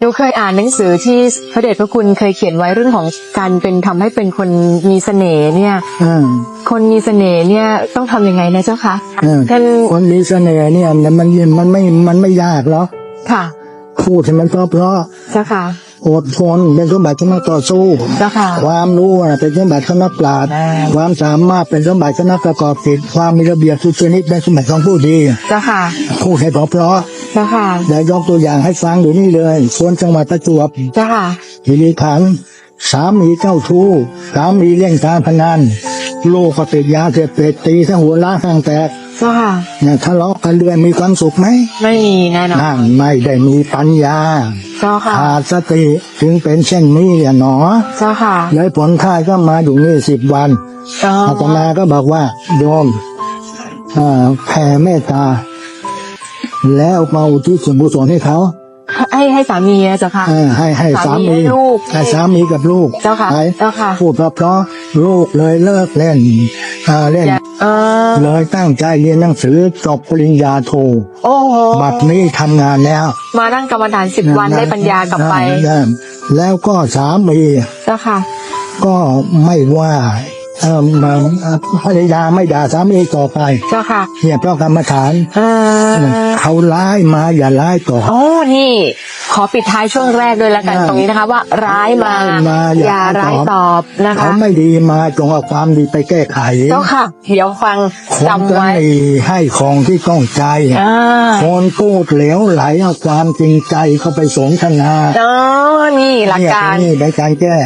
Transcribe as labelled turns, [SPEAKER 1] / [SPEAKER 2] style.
[SPEAKER 1] หนูเคยอ่านหนังสือที่พระเดชพระคุณเคยเขียนไว้เรื่องของการเป็นทำให้เป็นคนมีเสน่ห์เนี่ย
[SPEAKER 2] อืม
[SPEAKER 1] คนมีเสน่ห์เนี่ยต้องทำยังไงนะเจ้าคะ
[SPEAKER 2] อืม
[SPEAKER 1] ท่าน
[SPEAKER 2] คนมีเสน่ห์เนี่ยมันมันไม่มันไม่ยากหรอก
[SPEAKER 1] ค่ะ
[SPEAKER 2] พูดให้มันเพราะเพราะ
[SPEAKER 1] เจ้าค่ะ
[SPEAKER 2] อดทนเป็นสมบัติของนักต่อสู้
[SPEAKER 1] เจ้าค่ะ
[SPEAKER 2] ความรู้น่ะเป็นสมบัติของนักปราชญ์
[SPEAKER 1] อ่า
[SPEAKER 2] ความสามารถเป็นสมบัติของนักประกอบกิจความมีระเบียบสุจริตเป็นสมบัติของผู้ดี
[SPEAKER 1] เจ้าค่ะ
[SPEAKER 2] พูดให้เพราะเพราะ
[SPEAKER 1] เจ้าค่ะ
[SPEAKER 2] เดี๋ยวยกตัวอย่างให้ฟังเดี๋ยวนี้เลยคนจังหวัดประจวบ
[SPEAKER 1] เจ้าค่ะ
[SPEAKER 2] ทีนี้ขันธ์สามีเจ้าชู้สามีเล่นการพนันลูกก็ติดยาเสพติดตีทั้งหัวล้านทั้งแตก
[SPEAKER 1] เจ้าค่ะ
[SPEAKER 2] เนี่ยทะเลาะกันเรื่อยมีความสุขไหม
[SPEAKER 1] ไม่มีแน่นอน
[SPEAKER 2] นั่นไม่ได้มีปัญญา
[SPEAKER 1] เจ้าค่ะ
[SPEAKER 2] ขาดสติถึงเป็นเช่นนี้อะหนอ
[SPEAKER 1] เจ้าค่ะ
[SPEAKER 2] เลยผลท้ายก็มาอยู่นี่สิบวัน
[SPEAKER 1] เจ้า
[SPEAKER 2] อาตมาก็บอกว่าโยมอ่าแผ่เมตตา แล้วมาอุทิศส่วนกุศลให้เขา
[SPEAKER 1] ให้ให้สามีนะเจ้าค่ะ
[SPEAKER 2] เออให้ให้สา
[SPEAKER 1] สามี
[SPEAKER 2] มี
[SPEAKER 1] ให้ลูก
[SPEAKER 2] ให้สามีกับลูก
[SPEAKER 1] เจ้าค่ะ
[SPEAKER 2] ไป
[SPEAKER 1] เจ้าค่ะ
[SPEAKER 2] พูดเพราะเพราะลูกเลยเลิกเล่นอ่าเล่น
[SPEAKER 1] เออ
[SPEAKER 2] เลยตั้งใจเรียนหนังสือจบปริญญาโท
[SPEAKER 1] โอ้โห
[SPEAKER 2] บัดนี้ทำงานแล้ว
[SPEAKER 1] มานั่งกรรมฐานสิบวันได้ปัญญากลับไป
[SPEAKER 2] ได้แล้วก็สามี
[SPEAKER 1] เจ้าค่ะ
[SPEAKER 2] ก็ไม่ว่า เอ่อมาภรรยาไม่ด่าสามีต่อไป
[SPEAKER 1] เจ้าค่ะ
[SPEAKER 2] เนี่ยเพราะกรรมฐาน
[SPEAKER 1] เออ
[SPEAKER 2] เขาร้ายมาอย่าร้ายต่อ
[SPEAKER 1] โอ้ นี่ ขอปิดท้ายช่วงแรกด้วยแล้วกัน
[SPEAKER 2] อ่า
[SPEAKER 1] ตรงนี้นะคะ ว่าร้ายมา
[SPEAKER 2] ร้ายมา
[SPEAKER 1] อ
[SPEAKER 2] อย่า
[SPEAKER 1] ย่าร้าย
[SPEAKER 2] ตอบ
[SPEAKER 1] ตอบนะคะ
[SPEAKER 2] เขาไม่ดีมาจงเอาความดีไปแก้ไข
[SPEAKER 1] เจ้าค่ะ เดี๋ยวฟัง
[SPEAKER 2] คน
[SPEAKER 1] จำ
[SPEAKER 2] จะ
[SPEAKER 1] ไว้
[SPEAKER 2] ให้ให้ของที่ต้องใจ
[SPEAKER 1] อ่า
[SPEAKER 2] คนพูดเหลวไหลเอาความจริงใจเข้าไปสนทนา
[SPEAKER 1] อ๋อนี่หลักการ
[SPEAKER 2] เนี่ยนี่ในการแก้